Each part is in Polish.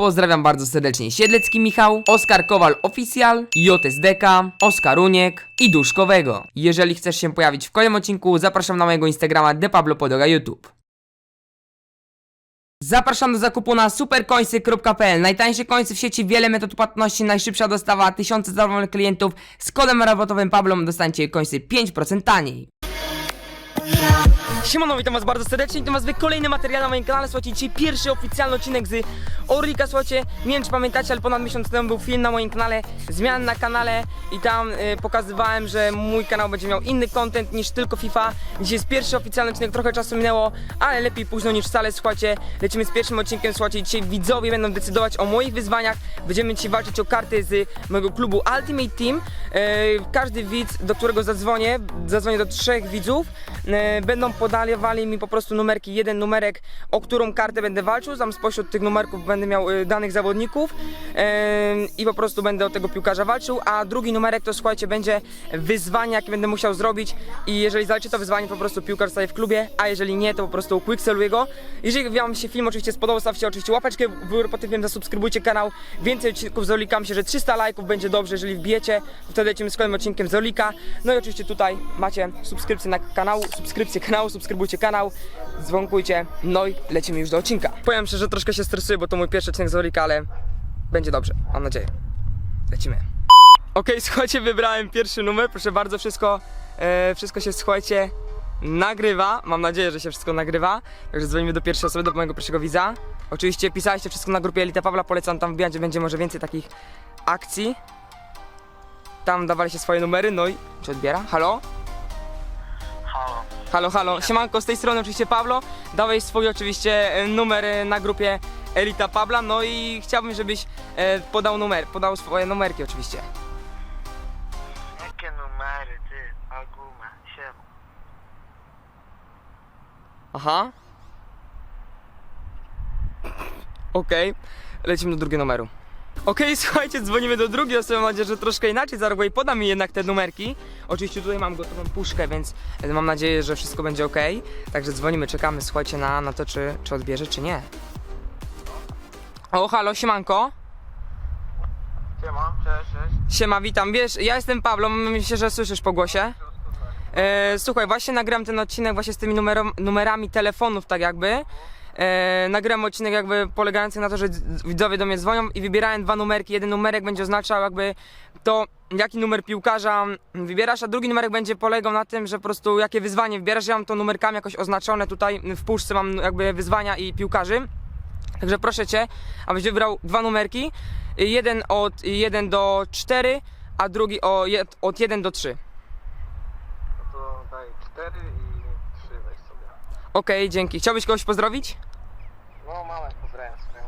Pozdrawiam bardzo serdecznie Siedlecki Michał, Oskar Kowal Oficjal, JSDK, Oskaruniek i Duszkowego. Jeżeli chcesz się pojawić w kolejnym odcinku, zapraszam na mojego Instagrama DePabloPodoga YouTube. Zapraszam do zakupu na supercoinsy.pl Najtańsze końce w sieci, wiele metod płatności, najszybsza dostawa, tysiące zadowolonych klientów. Z kodem rabatowym Pablom dostaniecie końce 5% taniej. Siemano, witam was bardzo serdecznie, witam was w kolejnym materiale na moim kanale, słuchajcie, dzisiaj pierwszy oficjalny odcinek z Orlika, słuchajcie, nie wiem czy pamiętacie, ale ponad miesiąc temu był film na moim kanale, zmian na kanale. I tam y, pokazywałem, że mój kanał będzie miał inny content niż tylko FIFA, dzisiaj jest pierwszy oficjalny odcinek, trochę czasu minęło, ale lepiej późno niż wcale, słuchajcie, lecimy z pierwszym odcinkiem, słuchajcie, dzisiaj widzowie będą decydować o moich wyzwaniach, będziemy dzisiaj walczyć o karty z mojego klubu Ultimate Team, y, każdy widz, do którego zadzwonię, zadzwonię do trzech widzów, e, będą podawali mi po prostu numerki, jeden numerek, o którą kartę będę walczył, tam spośród tych numerków będę miał e, danych zawodników i po prostu będę o tego piłkarza walczył, a drugi numerek to słuchajcie, będzie wyzwanie, jakie będę musiał zrobić. I jeżeli zaliczę to wyzwanie, po prostu piłkarz staje w klubie, a jeżeli nie, to po prostu quickseluję go. Jeżeli wam się film oczywiście spodobał, stawcie oczywiście łapeczkę w pod tym filmem, zasubskrybujcie kanał, więcej odcinków z Olika, myślę, że 300 lajków będzie dobrze, jeżeli wbijecie, wtedy lecimy z kolejnym odcinkiem z Olika. No i oczywiście tutaj macie subskrypcję na kanał, subskrypcję kanału, subskrybujcie kanał, dzwonkujcie, no i lecimy już do odcinka. Powiem szczerze, że troszkę się stresuję, bo to mój pierwszy odcinek z Olika, ale będzie dobrze, mam nadzieję. Lecimy. Okej, słuchajcie, wybrałem pierwszy numer, proszę bardzo, wszystko, e, wszystko się, słuchajcie, nagrywa, mam nadzieję, że się wszystko nagrywa, także dzwonimy do pierwszej osoby, do mojego pierwszego widza. Oczywiście pisaliście wszystko na grupie Elita Pawła, polecam tam wbijać, będzie może więcej takich akcji. Tam dawaliście swoje numery, no i czy odbiera? Halo? Halo. Halo, siemanko, z tej strony oczywiście Pablo, dałeś swój oczywiście e, numer e, na grupie Elita Pabla, no i chciałbym, żebyś e, podał numer, podał swoje numerki oczywiście. Jakie numery, ty, Aguma, siema. Aha. Okej, lecimy do drugiego numeru. Okej, słuchajcie, dzwonimy do drugiej osoby, mam nadzieję, że troszkę inaczej zareaguje i poda mi jednak te numerki. Oczywiście tutaj mam gotową puszkę, więc e, mam nadzieję, że wszystko będzie ok. Także dzwonimy, czekamy, słuchajcie, na, na to, czy, czy odbierze, czy nie. O, halo, siemanko. Siema, cześć, cześć. Siema, witam. Wiesz, ja jestem Pablo, myślę, że słyszysz po głosie. E, słuchaj, właśnie nagrałem ten odcinek właśnie z tymi numerom, numerami telefonów, tak jakby. E, nagrałem odcinek jakby polegający na to, że dz- widzowie do mnie dzwonią i wybierałem dwa numerki. Jeden numerek będzie oznaczał jakby to, jaki numer piłkarza wybierasz, a drugi numerek będzie polegał na tym, że po prostu jakie wyzwanie wybierasz. Ja mam to numerkami jakoś oznaczone tutaj w puszce mam jakby wyzwania i piłkarzy. Także proszę Cię, abyś wybrał dwa numerki. Jeden od 1 do 4, a drugi od 1 do 3. No to daj 4 i 3 weź sobie. Okej, dzięki. Chciałbyś kogoś pozdrowić? No, mamę pozdrawiam swoją.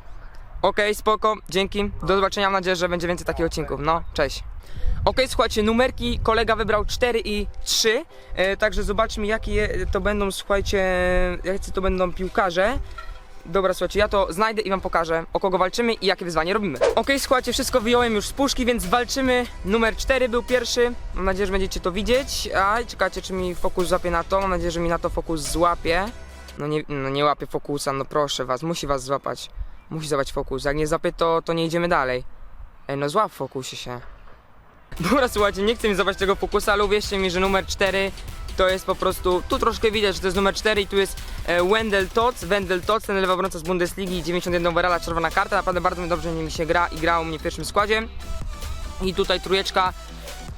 Okej, spoko, dzięki. Do zobaczenia, mam nadzieję, że będzie więcej takich odcinków. No, cześć. Okej, słuchajcie, numerki kolega wybrał 4 i 3, e, także zobaczmy jakie to będą, słuchajcie, jacy to będą piłkarze. Dobra, słuchajcie, ja to znajdę i wam pokażę, o kogo walczymy i jakie wyzwanie robimy. Okej, słuchajcie, wszystko wyjąłem już z puszki, więc walczymy. Numer 4 był pierwszy. Mam nadzieję, że będziecie to widzieć. A, czekajcie, czy mi fokus złapie na to. Mam nadzieję, że mi na to fokus złapie. No nie, no nie łapie fokusa, no proszę was, musi was złapać. Musi złapać fokus. Jak nie złapie, to, to nie idziemy dalej. Ej, no złap fokusie się. Dobra, słuchajcie, nie chcę mi złapać tego fokusa, ale uwierzcie mi, że numer 4 to jest po prostu, tu troszkę widać, że to jest numer 4 i tu jest e, Wendell Tots, Wendell Tots, ten lewy obrońca z Bundesligi, 91 overalla, czerwona karta, naprawdę bardzo dobrze mi się gra i grał u mnie w pierwszym składzie. I tutaj trójeczka,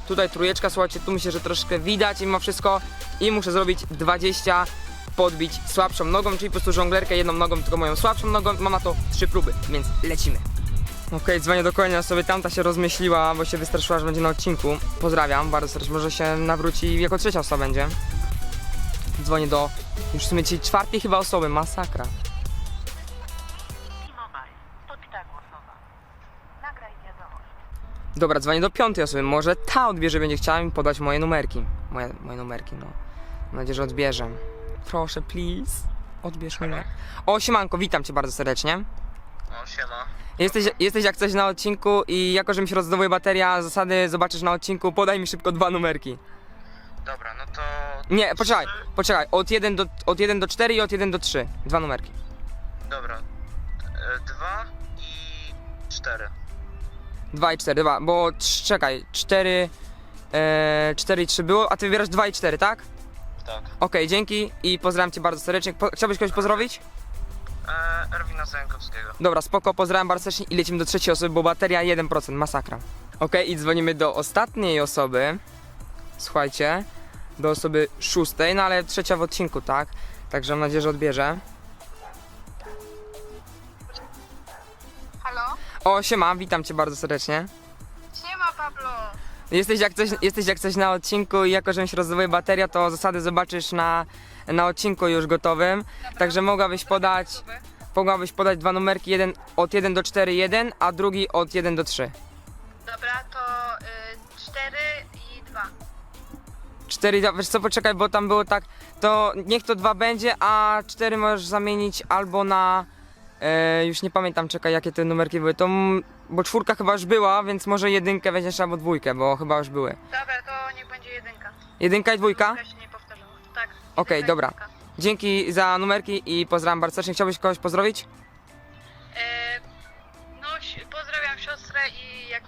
tutaj trójeczka, słuchajcie, tu myślę, że troszkę widać mimo wszystko i muszę zrobić 20 podbić słabszą nogą, czyli po prostu żonglerkę jedną nogą, tylko moją słabszą nogą, mam na to trzy próby, więc lecimy. Okej, dzwonię do kolejnej osoby, tamta się rozmyśliła, bo się wystraszyła, że będzie na odcinku. Pozdrawiam, bardzo serdecznie, może się nawróci jako trzecia osoba będzie. Dzwonię do już w sumie czwartej chyba osoby, masakra. Dobra, dzwonię do piątej osoby, może ta odbierze, będzie chciała mi podać moje numerki. Moje, moje numerki, no. Mam nadzieję, że odbierze. Proszę, please. Odbierz numer. O, siemanko, witam cię bardzo serdecznie. No, siema. Jesteś, jesteś jak coś na odcinku i jako, że mi się rozdowuje bateria, zasady zobaczysz na odcinku, podaj mi szybko dwa numerki. Dobra, no to... Nie, poczekaj, poczekaj, od 1 do, od 1 do 4 i od 1 do 3. Dwa numerki. Dobra. 2 i 4. 2 i 4, 2, bo trz- czekaj, 4, e, 4 i 3 było, a ty wybierasz 2 i 4, tak? Tak. Okej, dzięki i pozdrawiam cię bardzo serdecznie. Po, chciałbyś kogoś pozdrowić? Eee, Erwina Zająkowskiego. Dobra, spoko, pozdrawiam bardzo serdecznie i lecimy do trzeciej osoby, bo bateria 1%, masakra. Okej, i dzwonimy do ostatniej osoby. Słuchajcie, do osoby szóstej, no ale trzecia w odcinku, tak? Także mam nadzieję, że odbierze. Halo? O, siema, witam cię bardzo serdecznie. Siema Pablo! Jesteś jak coś, jesteś jak coś na odcinku i jako, że mi się rozładuje bateria, to zasady zobaczysz na, na odcinku już gotowym. Także mogłabyś podać, mogłabyś podać dwa numerki, jeden od 1 do 4, 1, a drugi od 1 do 3. Dobra, to y, 4 i 2. 4, do- wiesz co, poczekaj, bo tam było tak, to niech to 2 będzie, a 4 możesz zamienić albo na, e, już nie pamiętam, czekaj, jakie te numerki były, to, m- bo czwórka chyba już była, więc może jedynkę weźmiesz albo dwójkę, bo chyba już były. Dobra, to niech będzie jedynka. Jedynka i dwójka? Dwójka się nie powtarzała. Tak. Okej, jedynka i dobra. dwójka. Dzięki za numerki i pozdrawiam bardzo serdecznie. Chciałbyś kogoś pozdrowić? Y, no, si- pozdrawiam siostrę i jak...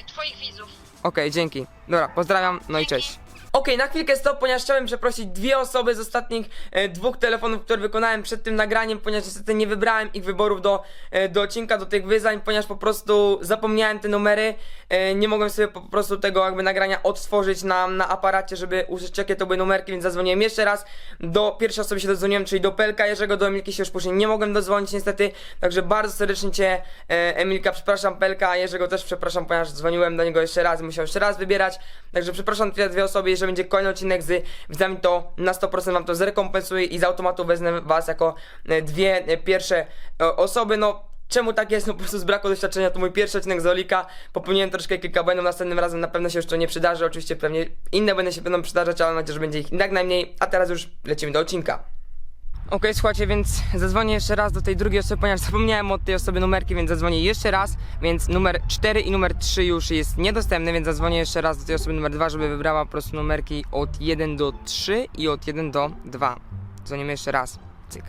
i twoich widzów. Okej, dzięki. Dobra, pozdrawiam, no i Dzięki. cześć. Okej, na chwilkę stop, ponieważ chciałem przeprosić dwie osoby z ostatnich e, dwóch telefonów, które wykonałem przed tym nagraniem, ponieważ niestety nie wybrałem ich wyborów do, e, do odcinka, do tych wyzwań, ponieważ po prostu zapomniałem te numery, e, nie mogłem sobie po prostu tego jakby nagrania odtworzyć na, na aparacie, żeby usłyszeć jakie to były numerki, więc zadzwoniłem jeszcze raz, do pierwszej osoby się dodzwoniłem, czyli do Pelka Jerzego, do Emilki się już później nie mogłem dodzwonić niestety, także bardzo serdecznie Cię e, Emilka przepraszam, Pelka Jerzego też przepraszam, ponieważ dzwoniłem do niego jeszcze raz, musiał jeszcze raz wybierać, także przepraszam te dwie osoby, jeżeli będzie kolejny odcinek z widzami, to na 100% Wam to zrekompensuję i z automatu wezmę Was jako e, dwie e, pierwsze e, osoby, no Czemu tak jest? No po prostu z braku doświadczenia to mój pierwszy odcinek z Olika. Popełniłem troszkę kilka błędów, następnym razem na pewno się już to nie przydarzy. Oczywiście pewnie inne będą się będą przydarzać, ale mam nadzieję, że będzie ich jak najmniej. A teraz już lecimy do odcinka. Okej, słuchajcie, więc zadzwonię jeszcze raz do tej drugiej osoby, ponieważ zapomniałem od tej osoby numerki, więc zadzwonię jeszcze raz. Więc numer 4 i numer 3 już jest niedostępny, więc zadzwonię jeszcze raz do tej osoby numer 2, żeby wybrała po prostu numerki od 1 do 3 i od 1 do 2. Dzwonimy jeszcze raz. Cyk.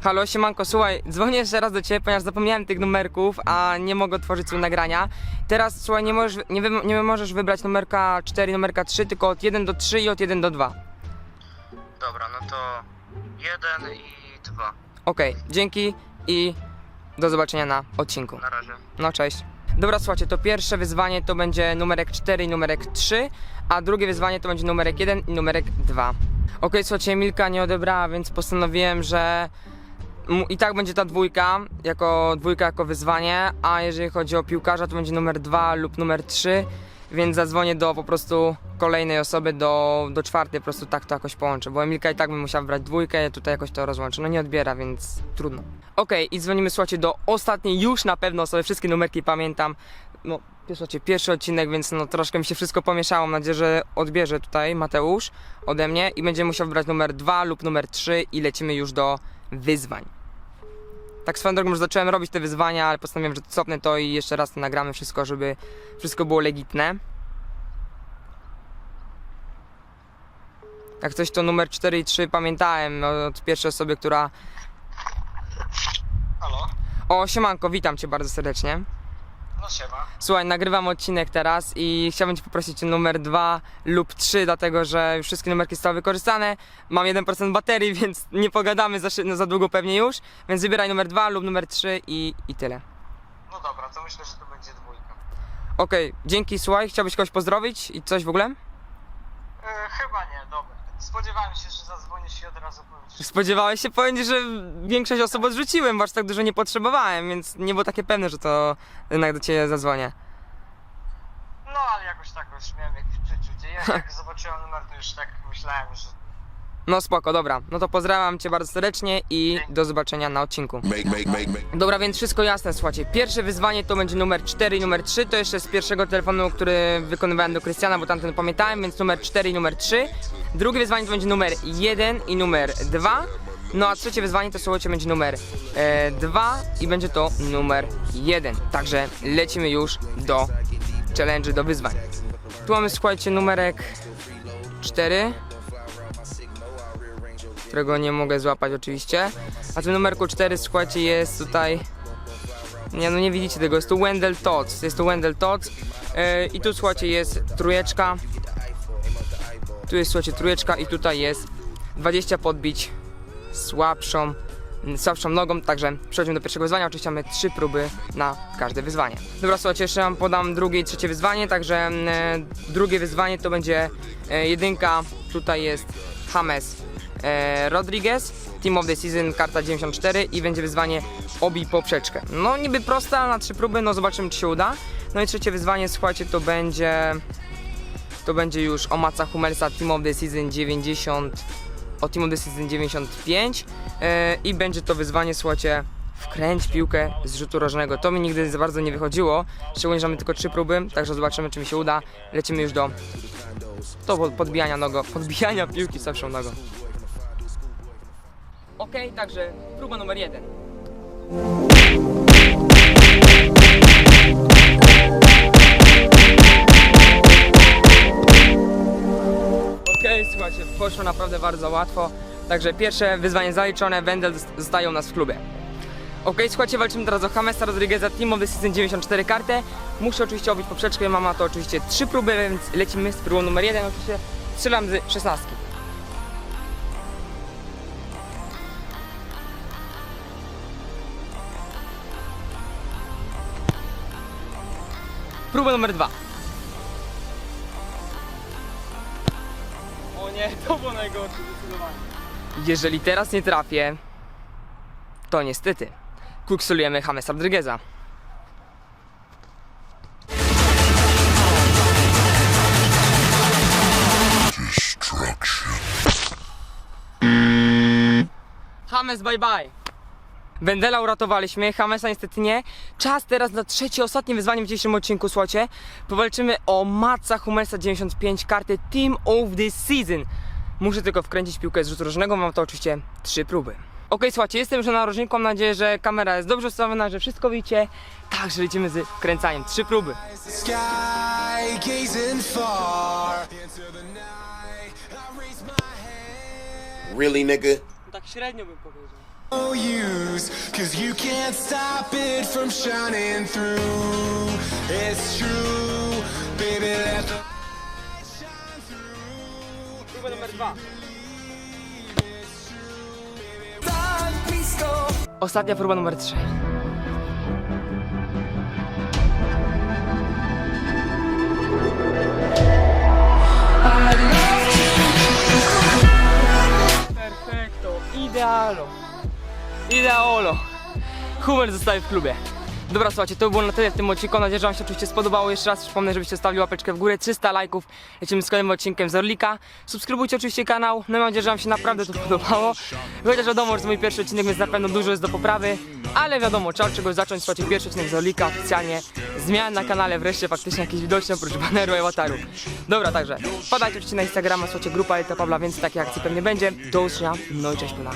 Halo, siemanko, słuchaj, dzwonię jeszcze raz do Ciebie, ponieważ zapomniałem tych numerków, a nie mogę otworzyć sobie nagrania. Teraz, słuchaj, nie możesz, nie, wy, nie możesz wybrać numerka 4, numerka 3, tylko od 1 do 3 i od 1 do 2. Dobra, no to 1 i 2. Okej, dzięki i do zobaczenia na odcinku. Na razie. No cześć. Dobra, słuchajcie, to pierwsze wyzwanie to będzie numerek 4 i numerek 3, a drugie wyzwanie to będzie numerek 1 i numerek 2. Okej, słuchajcie, Milka nie odebrała, więc postanowiłem, że mu- i tak będzie ta dwójka, jako dwójka jako wyzwanie, a jeżeli chodzi o piłkarza, to będzie numer 2 lub numer 3, więc zadzwonię do po prostu kolejnej osoby, do, do czwartej, po prostu tak to jakoś połączę, bo Emilka i tak bym musiała brać dwójkę, tutaj jakoś to rozłączę, no nie odbiera, więc trudno. Okej, i dzwonimy, słuchajcie, do ostatniej już na pewno osoby, wszystkie numerki pamiętam, no, słuchajcie, pierwszy odcinek, więc no troszkę mi się wszystko pomieszało, mam nadzieję, że odbierze tutaj Mateusz ode mnie i będzie musiał wybrać numer 2 lub numer 3 i lecimy już do wyzwań. Tak swoją drogą już zacząłem robić te wyzwania, ale postanowiłem, że cofnę to i jeszcze raz to nagramy wszystko, żeby wszystko było legitne. Jak coś to numer 4 i 3 pamiętałem od pierwszej osoby, która... Halo? O, siemanko, witam Cię bardzo serdecznie. No siema. Słuchaj, nagrywam odcinek teraz i chciałbym Cię poprosić o numer 2 lub 3, dlatego że już wszystkie numerki zostały wykorzystane. Mam 1% baterii, więc nie pogadamy za, szy- no, za długo pewnie już. Więc wybieraj numer 2 lub numer 3 i, i tyle. No dobra, to myślę, że to będzie dwójka. Okej, dzięki, słuchaj, chciałbyś kogoś pozdrowić i coś w ogóle? E, chyba nie, dobra. Spodziewałem się, że zadzwonisz i od razu powiesz. Spodziewałeś się? Powiem Ci, że większość osób odrzuciłem, bo aż tak dużo nie potrzebowałem, więc nie było takie pewne, że to jednak do Ciebie zadzwonię. No ale jakoś tak już miałem jakieś przeczucie. Ja jak zobaczyłem numer, to już tak myślałem, że No spoko, dobra. No to pozdrawiam Cię bardzo serdecznie i do zobaczenia na odcinku. Make, make, make. Dobra, więc wszystko jasne, słuchajcie. Pierwsze wyzwanie to będzie numer 4 i numer 3. To jeszcze z pierwszego telefonu, który wykonywałem do Krystiana, bo tamten pamiętałem, więc numer 4 i numer 3. Drugie wyzwanie to będzie numer 1 i numer 2. No a trzecie wyzwanie to słuchajcie będzie numer 2 i będzie to numer 1. Także lecimy już do challenge, do wyzwań. Tu mamy słuchajcie numerek 4. którego nie mogę złapać oczywiście. A tym numerku 4, słuchajcie, jest tutaj... Nie, no nie widzicie tego, jest tu Wendell Tots, jest tu Wendell Tots. Yy, i tu słuchajcie jest trójeczka, tu jest słuchajcie trójeczka i tutaj jest 20 podbić słabszą, słabszą nogą, także przechodzimy do pierwszego wyzwania, oczywiście mamy trzy próby na każde wyzwanie. Dobra, słuchajcie, jeszcze wam podam drugie i trzecie wyzwanie, także e, drugie wyzwanie to będzie e, jedynka, tutaj jest James e, Rodriguez, Team of the Season, karta 94 i będzie wyzwanie obij poprzeczkę. No niby prosta na trzy próby, no zobaczymy czy się uda. No i trzecie wyzwanie, słuchajcie, to będzie to będzie już o Maca Hummelsa Team of the Season 90 o Team of the Season 95 e, i będzie to wyzwanie, słuchajcie, wkręć piłkę z rzutu rożnego. To mi nigdy za bardzo nie wychodziło, szczególnie, że mamy tylko trzy próby, także zobaczymy, czy mi się uda. Lecimy już do to pod- podbijania nogo, podbijania piłki słabszą nogą. Ok, także próba numer jeden. Okej, słuchajcie, poszło naprawdę bardzo łatwo. Także pierwsze wyzwanie zaliczone, Wendel zostaje u nas w klubie. Okej, słuchajcie, walczymy teraz o Jamesa Rodrigueza, the Season 94 kartę. Muszę oczywiście obić poprzeczkę, mama to oczywiście trzy próby, więc lecimy z próbą numer jeden. Oczywiście strzelam z 16. Próba numer dwa. O nie, to było najgorsze zdecydowanie. Jeżeli teraz nie trafię, to niestety kuksulujemy Jamesa Rodrigueza. James, bye bye. Wendela uratowaliśmy, Hamesa niestety nie. Czas teraz na trzecie, ostatnie wyzwanie w dzisiejszym odcinku, słuchajcie. Powalczymy o Matsa Humelsa 95, karty Team of the Season. Muszę tylko wkręcić piłkę z rzutu rożnego, mam to oczywiście trzy próby. Okej, słuchajcie, jestem już na narożniku, mam nadzieję, że kamera jest dobrze ustawiona, że wszystko widzicie. Także lecimy z wkręcaniem. Trzy próby. Really, nigga? Tak średnio bym powiedział. Use, cause you can't stop it from shining through. It's true, baby, let the light shine through. Próba numer dwa. Ostatnia próba numer 3. Perfekto, idealo. Ideolo. Humor zostaje w klubie. Dobra, słuchajcie, to było na tyle w tym odcinku. Mam nadzieję, że Wam się oczywiście spodobało. Jeszcze raz przypomnę, żebyście zostawili łapeczkę w górę. 300 lajków. Lecimy z kolejnym odcinkiem z Orlika. Subskrybujcie oczywiście kanał. No mam nadzieję, że Wam się naprawdę to podobało. Chociaż wiadomo, że to mój pierwszy odcinek, więc na pewno dużo jest do poprawy. Ale wiadomo, trzeba od czegoś zacząć. Słuchajcie, pierwszy odcinek z Orlika oficjalnie. Zmian na kanale, wreszcie faktycznie jakieś widoczne oprócz baneru i awataru. Dobra, także wpadajcie oczywiście na Instagrama, słuchajcie, grupa Elita Pawla, więc takiej akcji pewnie będzie. Do usłyszenia. No i cześć, pana.